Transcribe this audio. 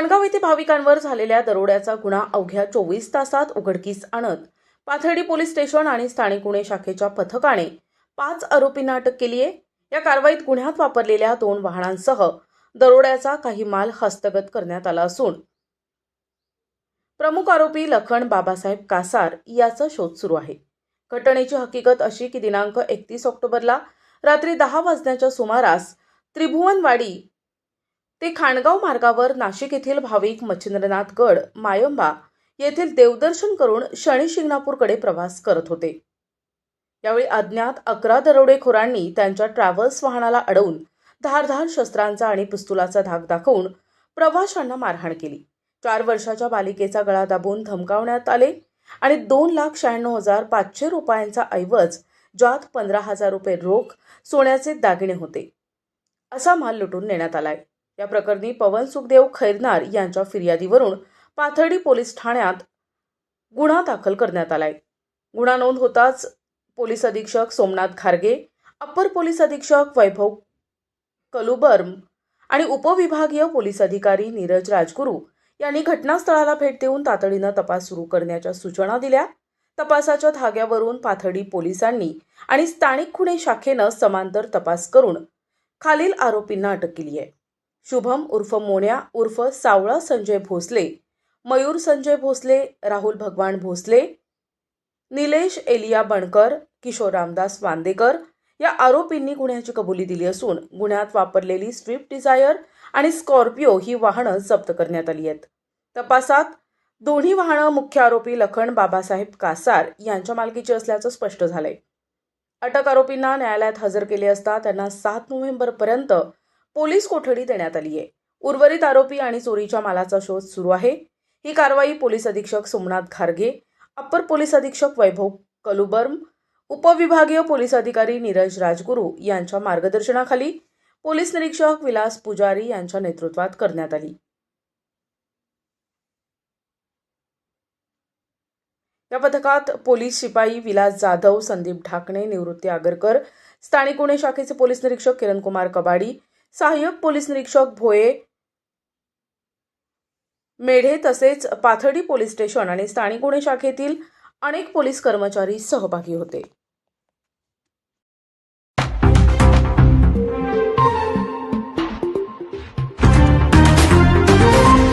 खाणगाव येथे भाविकांवर झालेल्या दरोड्याचा गुन्हा अवघ्या चोवीस तासात उघडकीस आणत पाथर्डी पोलीस स्टेशन आणि स्थानिक गुन्हे शाखेच्या पथकाने पाच आरोपींना अटक केली आहे. या कारवाईत गुन्ह्यात वापरलेल्या दोन वाहनांसह दरोड्याचा काही माल हस्तगत करण्यात आला असून प्रमुख आरोपी लखन बाबासाहेब कासार याचा शोध सुरू आहे. घटनेची हकीकत अशी की दिनांक एकतीस ऑक्टोबरला रात्री दहा वाजण्याच्या सुमारास त्रिभुवनवाडी ते खाणगाव मार्गावर नाशिक येथील भाविक मच्छिंद्रनाथ गड मायंबा येथील देवदर्शन करून शनी शिंगणापूरकडे प्रवास करत होते. यावेळी अज्ञात अकरा दरोडेखोरांनी त्यांच्या ट्रॅव्हल्स वाहनाला अडवून धारधार शस्त्रांचा आणि पिस्तुलाचा धाक दाखवून प्रवाशांना मारहाण केली. चार वर्षाच्या बालिकेचा गळा दाबून धमकावण्यात आले आणि दोन लाख शहाण्णव हजार पाचशे रुपयांचा ऐवज ज्यात पंधरा हजार रुपये रोख सोन्याचे दागिने होते. असा माल लुटून नेण्यात आलाय. या प्रकरणी पवन सुखदेव खैरनार यांच्या फिर्यादीवरून पाथर्डी पोलीस ठाण्यात गुन्हा दाखल करण्यात आलाय. गुन्हा नोंद होताच पोलीस अधीक्षक सोमनाथ खारगे अप्पर पोलीस अधीक्षक वैभव कलुबर्म आणि उपविभागीय पोलीस अधिकारी नीरज राजगुरू यांनी घटनास्थळाला भेट देऊन तातडीनं तपास सुरू करण्याच्या सूचना दिल्या. तपासाच्या धाग्यावरून पाथर्डी पोलिसांनी आणि स्थानिक खुणे शाखेनं समांतर तपास करून खालील आरोपींना अटक केली आहे. शुभम उर्फ मोन्या उर्फ सावळा संजय भोसले मयूर संजय भोसले राहुल भगवान भोसले निलेश एलिया बणकर किशोर रामदास वांदेकर या आरोपींनी गुन्ह्याची कबुली दिली असून गुन्ह्यात वापरलेली स्विफ्ट डिझायर आणि स्कॉर्पिओ ही वाहनं जप्त करण्यात आली आहेत. तपासात दोन्ही वाहनं मुख्य आरोपी लखन बाबासाहेब कासार यांच्या मालकीची असल्याचं स्पष्ट झालंय. अटक आरोपींना न्यायालयात हजर केले असता त्यांना सात नोव्हेंबरपर्यंत पोलीस कोठडी देण्यात आली आहे. उर्वरित आरोपी आणि चोरीच्या मालाचा शोध सुरू आहे. ही कारवाई पोलीस अधीक्षक सोमनाथ खारगे अप्पर पोलीस अधीक्षक वैभव कलुबर्म उपविभागीय पोलीस अधिकारी नीरज राजगुरू यांच्या मार्गदर्शनाखाली पोलीस निरीक्षक विलास पुजारी यांच्या नेतृत्वात करण्यात आली. या पथकात पोलीस शिपाई विलास जाधव संदीप ढाकणे निवृत्ती आगरकर स्थानिक गुन्हे शाखेचे पोलीस निरीक्षक किरणकुमार कबाडी सहाय्यक पोलीस निरीक्षक भोये मेढे तसेच पाथर्डी पोलीस स्टेशन आणि स्थानिक गुन्हे शाखेतील अनेक पोलीस कर्मचारी सहभागी होते.